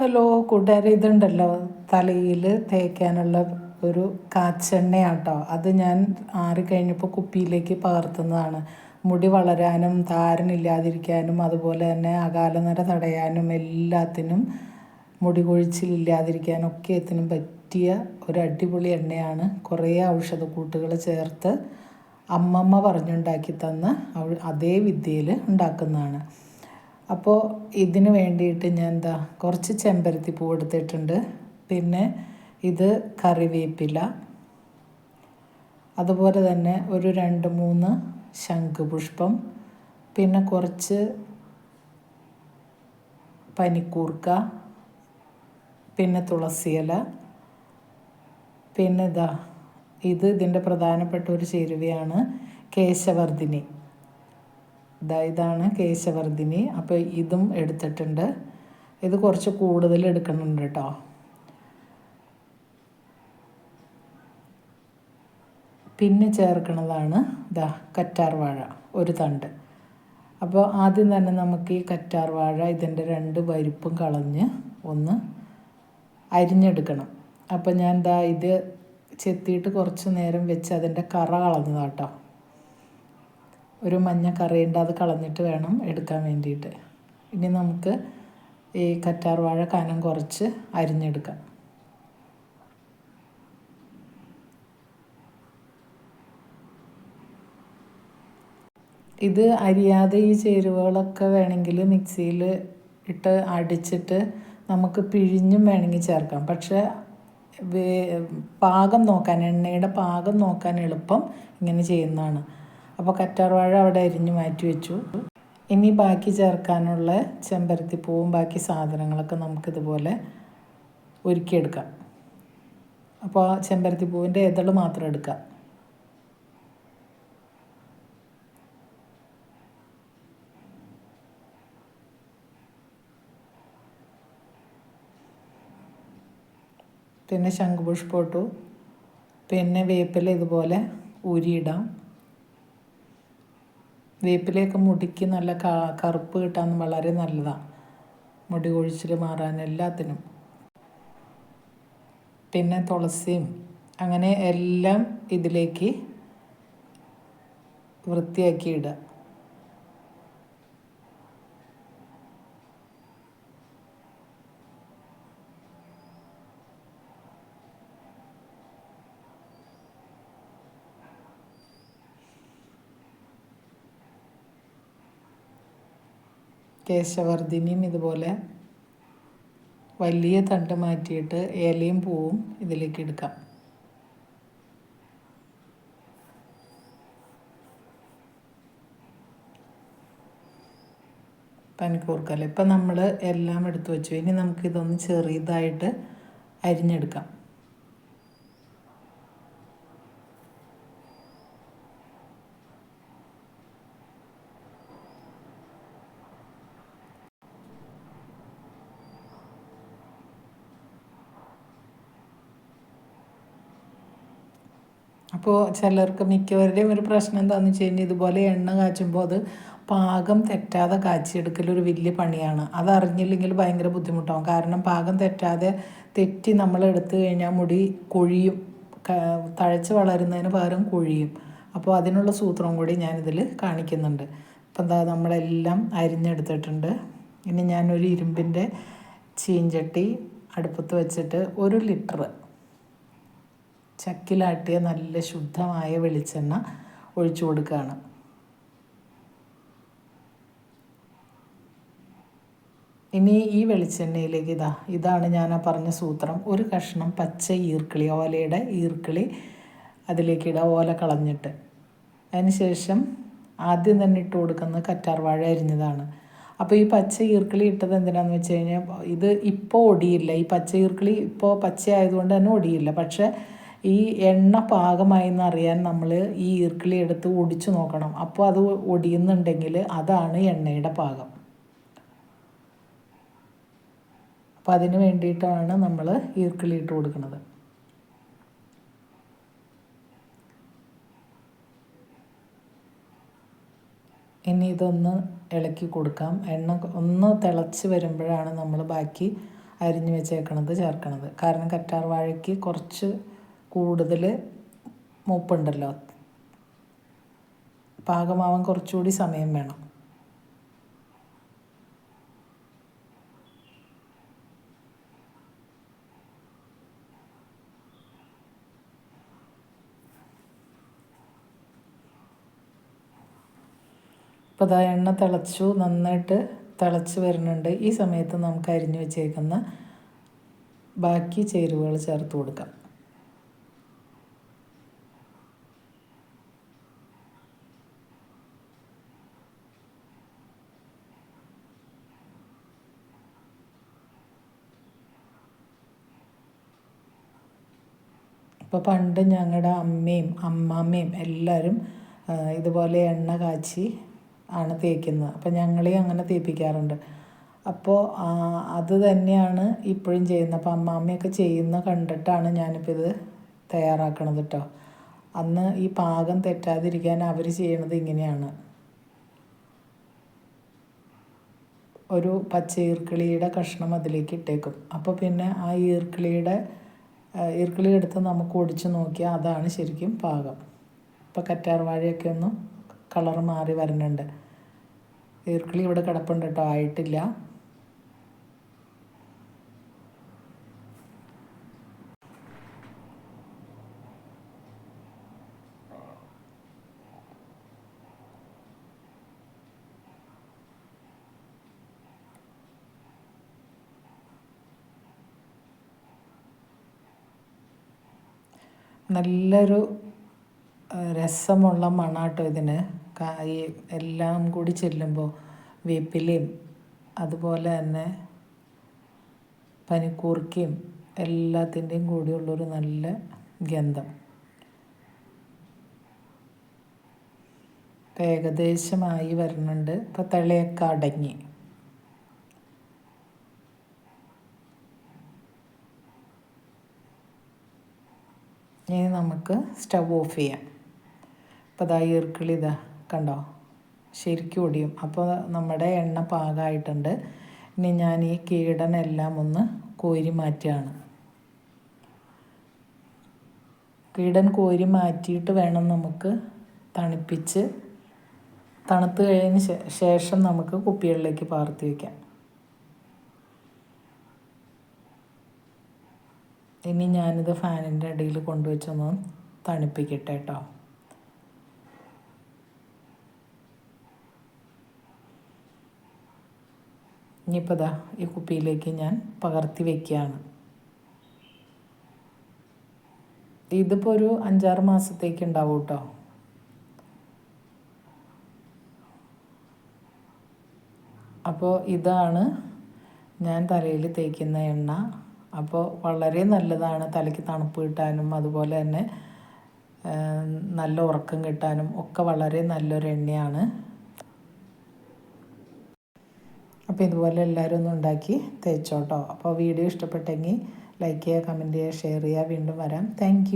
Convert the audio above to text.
Hello കൂട്ടുകാരെ ഇതുണ്ടല്ലോ തലയിൽ തേക്കാനുള്ള ഒരു കാച്ചെണ്ണയാട്ടോ. അത് ഞാൻ ആറിക്കഴിഞ്ഞപ്പോൾ കുപ്പിയിലേക്ക് പകർത്തുന്നതാണ്. മുടി വളരാനും താരനില്ലാതിരിക്കാനും അതുപോലെ തന്നെ അകാലനര തടയാനും എല്ലാത്തിനും മുടി കൊഴിച്ചിലില്ലാതിരിക്കാനും ഒക്കെ എത്തിനും പറ്റിയ ഒരു അടിപൊളി എണ്ണയാണ്. കുറേ ഔഷധക്കൂട്ടുകൾ ചേർത്ത് അമ്മമ്മ പറഞ്ഞുണ്ടാക്കി തന്ന അതേ വിദ്യയിൽ ഉണ്ടാക്കുന്നതാണ്. അപ്പോൾ ഇതിന് വേണ്ടിയിട്ട് ഞാൻ എന്താ കുറച്ച് ചെമ്പരത്തി പൂ എടുത്തിട്ടുണ്ട്. പിന്നെ ഇത് കറിവേപ്പില. അതുപോലെ തന്നെ ഒരു രണ്ട് മൂന്ന് ശംഖുപുഷ്പം. പിന്നെ കുറച്ച് പനിക്കൂർക്ക. പിന്നെ തുളസിയില. പിന്നെ ഇതാ ഇത് ഇതിന്റെ പ്രധാനപ്പെട്ട ഒരു ചേരുവയാണ് കേശവർദ്ധിനി. ഇതാ ഇതാണ് കേശവർദ്ധിനി. അപ്പോൾ ഇതും എടുത്തിട്ടുണ്ട്. ഇത് കുറച്ച് കൂടുതൽ എടുക്കുന്നുണ്ട് കേട്ടോ പിന്നെ ചേർക്കുന്നതാണ് ഇതാ കറ്റാർവാഴ ഒരു തണ്ട്. അപ്പോൾ ആദ്യം തന്നെ നമുക്ക് ഈ കറ്റാർവാഴ ഇതിന്റെ രണ്ട് വരിപ്പും കളഞ്ഞ് ഒന്ന് അരിഞ്ഞെടുക്കണം. അപ്പോൾ ഞാൻ ദാ ഇത് ചെത്തിയിട്ട് കുറച്ച് നേരം വെച്ച് അതിന്റെ കറ കളഞ്ഞതാട്ടോ ഒരു മഞ്ഞ കറിയുണ്ട് അത് കളഞ്ഞിട്ട് വേണം എടുക്കാൻ വേണ്ടിയിട്ട്. ഇനി നമുക്ക് ഈ കറ്റാർ വാഴ കനം കുറച്ച് അരിഞ്ഞെടുക്കാം. ഇത് അരിയാതെ ഈ ചേരുവകളൊക്കെ വേണമെങ്കിൽ മിക്സിയിൽ ഇട്ട് അടിച്ചിട്ട് നമുക്ക് പിഴിഞ്ഞും വേണമെങ്കിൽ ചേർക്കാം. പക്ഷേ പാകം നോക്കാൻ എണ്ണയുടെ പാകം നോക്കാൻ എളുപ്പം ഇങ്ങനെ ചെയ്യുന്നതാണ്. അപ്പോൾ കറ്റാർവാഴ അവിടെ അരിഞ്ഞ് മാറ്റി വെച്ചു. ഇനി ബാക്കി ചേർക്കാനുള്ള ചെമ്പരത്തിപ്പൂവും ബാക്കി സാധനങ്ങളൊക്കെ നമുക്കിതുപോലെ ഒരുക്കിയെടുക്കാം. അപ്പോൾ ആ ചെമ്പരത്തിപ്പൂവിന്റെ ഇതൾ മാത്രം എടുക്കാം. പിന്നെ ശംഖുപുഷ്പോട്ടു പിന്നെ വേപ്പില ഇതുപോലെ ഊരിയിടാം. വേപ്പിലയൊക്കെ മുടിക്ക് നല്ല കറുപ്പ് കിട്ടാൻ വളരെ നല്ലതാണ് മുടി കൊഴിച്ചിൽ മാറാൻ എല്ലാത്തിനും. പിന്നെ തുളസിയും. അങ്ങനെ എല്ലാം ഇതിലേക്ക് വൃത്തിയാക്കി ഇടുക. കേശവർദ്ധിനിയും ഇതുപോലെ വലിയ തണ്ട് മാറ്റിയിട്ട് ഇലയും പൂവും ഇതിലേക്ക് എടുക്കാം. പനിക്കൂർക്കല. ഇപ്പം നമ്മൾ എല്ലാം എടുത്തു വെച്ചു. ഇനി നമുക്കിതൊന്ന് ചെറിയതായിട്ട് അരിഞ്ഞെടുക്കാം. അപ്പോൾ ചിലർക്ക് മിക്കവരുടെയും ഒരു പ്രശ്നം എന്താണെന്ന് വെച്ച് കഴിഞ്ഞാൽ ഇതുപോലെ എണ്ണ കാച്ചുമ്പോൾ അത് പാകം തെറ്റാതെ കാച്ചിയെടുക്കൽ ഒരു വലിയ പണിയാണ്. അത് അറിഞ്ഞില്ലെങ്കിൽ ഭയങ്കര ബുദ്ധിമുട്ടാവും. കാരണം പാകം തെറ്റാതെ തെറ്റി നമ്മൾ എടുത്തു കഴിഞ്ഞാൽ മുടി കൊഴിയും. തഴച്ച് വളരുന്നതിന് പകരം കൊഴിയും. അപ്പോൾ അതിനുള്ള സൂത്രം കൂടി ഞാനിതിൽ കാണിക്കുന്നുണ്ട്. അപ്പം എന്താ നമ്മളെല്ലാം അരിഞ്ഞെടുത്തിട്ടുണ്ട്. ഇനി ഞാനൊരു ഇരുമ്പിന്റെ ചീഞ്ചട്ടി അടുപ്പത്ത് വെച്ചിട്ട് ഒരു ലിറ്റർ ചക്കിലാട്ടിയ നല്ല ശുദ്ധമായ വെളിച്ചെണ്ണ ഒഴിച്ചു കൊടുക്കുകയാണ്. ഇനി ഈ വെളിച്ചെണ്ണയിലേക്ക് ഇതാ ഇതാണ് ഞാൻ ആ പറഞ്ഞ സൂത്രം. ഒരു കഷ്ണം പച്ച ഈർക്കിളി ഓലയുടെ ഈർക്കിളി അതിലേക്ക് ഇടുക ഓല കളഞ്ഞിട്ട്. അതിനുശേഷം ആദ്യം തന്നെ ഇട്ട് കൊടുക്കുന്നത് കറ്റാർവാഴ അരിഞ്ഞതാണ്. അപ്പോൾ ഈ പച്ച ഈർക്കിളി ഇട്ടത് എന്തിനാണെന്ന് വെച്ച് കഴിഞ്ഞാൽ ഇത് ഇപ്പോൾ ഒടിയില്ല. ഈ പച്ച ഈർക്കിളി ഇപ്പോൾ പച്ചയായതുകൊണ്ട് തന്നെ ഒടിയില്ല. പക്ഷേ ഈ എണ്ണ പാകമായി എന്നറിയാൻ നമ്മൾ ഈ ഈർക്കിളി എടുത്ത് ഒടിച്ചു നോക്കണം. അപ്പോൾ അത് ഒടിയുന്നുണ്ടെങ്കിൽ അതാണ് എണ്ണയുടെ പാകം. അപ്പോൾ അതിന് വേണ്ടിയിട്ടാണ് നമ്മൾ ഈർക്കിളി ഇട്ട് കൊടുക്കുന്നത്. ഇനി ഇതൊന്ന് ഇളക്കി കൊടുക്കാം. എണ്ണ ഒന്ന് തിളച്ച് വരുമ്പോഴാണ് നമ്മൾ ബാക്കി അരിഞ്ഞു വെച്ചേക്കണത് ചേർക്കണത്. കാരണം കറ്റാർ വാഴയ്ക്ക് കുറച്ച് കൂടുതൽ മൂപ്പുണ്ടല്ലോ. പാകമാവാൻ കുറച്ചുകൂടി സമയം വേണം. അപ്പോൾ അതാ എണ്ണ തിളച്ചു നന്നായിട്ട് തിളച്ച് വരുന്നുണ്ട്. ഈ സമയത്ത് നമുക്ക് അരിഞ്ഞു വെച്ചേക്കുന്ന ബാക്കി ചേരുവകൾ ചേർത്ത് കൊടുക്കാം. ഇപ്പോൾ പണ്ട് ഞങ്ങളുടെ അമ്മയും അമ്മാമ്മയും എല്ലാവരും ഇതുപോലെ എണ്ണ കാച്ചി ആണ് തേക്കുന്നത്. അപ്പോൾ ഞങ്ങളെയും അങ്ങനെ തേപ്പിക്കാറുണ്ട്. അപ്പോൾ അത് തന്നെയാണ് ഇപ്പോഴും ചെയ്യുന്നത്. അപ്പോൾ അമ്മാമ്മയൊക്കെ ചെയ്യുന്ന കണ്ടിട്ടാണ് ഞാനിപ്പോൾ ഇത് തയ്യാറാക്കണത് കേട്ടോ അന്ന് ഈ പാകം തെറ്റാതിരിക്കാൻ അവർ ചെയ്യണത് ഇങ്ങനെയാണ്. ഒരു പച്ച ഈർക്കിളിയുടെ കഷ്ണം അതിലേക്ക് ഇട്ടേക്കും. അപ്പോൾ പിന്നെ ആ ഈർക്കിളിയുടെ ഈർക്കിളി എടുത്ത് നമുക്ക് ഒടിച്ച് നോക്കിയാൽ അതാണ് ശരിക്കും പാകം. ഇപ്പോൾ കറ്റാർ വാഴയൊക്കെ ഒന്ന് കളർ മാറി വരുന്നുണ്ട് ഈർക്കിളി ഇവിടെ കിടപ്പുണ്ട് കേട്ടോ ആയിട്ടില്ല. നല്ലൊരു രസമുള്ള മണാട്ടോ ഇതിന്. ഈ എല്ലാം കൂടി ചെല്ലുമ്പോൾ വേപ്പിലയും അതുപോലെ തന്നെ പനിക്കൂർക്കയും എല്ലാത്തിന്റെയും കൂടിയുള്ളൊരു നല്ല ഗന്ധം. ഏകദേശമായി വരുന്നുണ്ട് ഇപ്പം തിളയൊക്കെ അടങ്ങി. ഇനി നമുക്ക് സ്റ്റവ് ഓഫ് ചെയ്യാം. അപ്പോൾ ഇതാ ഈർക്കിളി ഇതാ കണ്ടോ? ശരിക്കും ഒടിയും. അപ്പോൾ നമ്മുടെ എണ്ണ പാകമായിട്ടുണ്ട് ഇനി ഞാൻ ഈ കീടനെല്ലാം ഒന്ന് കോരി മാറ്റുകയാണ്. കീടൻ കോരി മാറ്റിയിട്ട് വേണം നമുക്ക് തണുപ്പിച്ച് തണുത്ത് കഴിഞ്ഞ ശേഷം നമുക്ക് കുപ്പികളിലേക്ക് പാർത്തി വയ്ക്കാം ഇനി ഞാനിത് ഫാനിന്റെ അടിയിൽ കൊണ്ടുവച്ചൊന്ന് തണുപ്പിക്കട്ടെ കേട്ടോ ഇനിയിപ്പോൾ ഇതാ ഈ കുപ്പിയിലേക്ക് ഞാൻ പകർത്തി വയ്ക്കുകയാണ് ഇതിപ്പോൾ ഒരു അഞ്ചാറ് മാസത്തേക്ക് ഉണ്ടാവും കേട്ടോ അപ്പോൾ ഇതാണ് ഞാൻ തലയിൽ തേക്കുന്ന എണ്ണ. അപ്പോൾ വളരെ നല്ലതാണ് തലയ്ക്ക് തണുപ്പ് കിട്ടാനും അതുപോലെ തന്നെ നല്ല ഉറക്കം കിട്ടാനും ഒക്കെ വളരെ നല്ലൊരു എണ്ണയാണ്. അപ്പോൾ ഇതുപോലെ എല്ലാവരും ഒന്ന് ഉണ്ടാക്കി തേച്ചോട്ടോ. അപ്പോൾ വീഡിയോ ഇഷ്ടപ്പെട്ടെങ്കിൽ ലൈക്ക് ചെയ്യുക കമന്റ് ചെയ്യുക ഷെയർ ചെയ്യുക. വീണ്ടും വരാം. താങ്ക്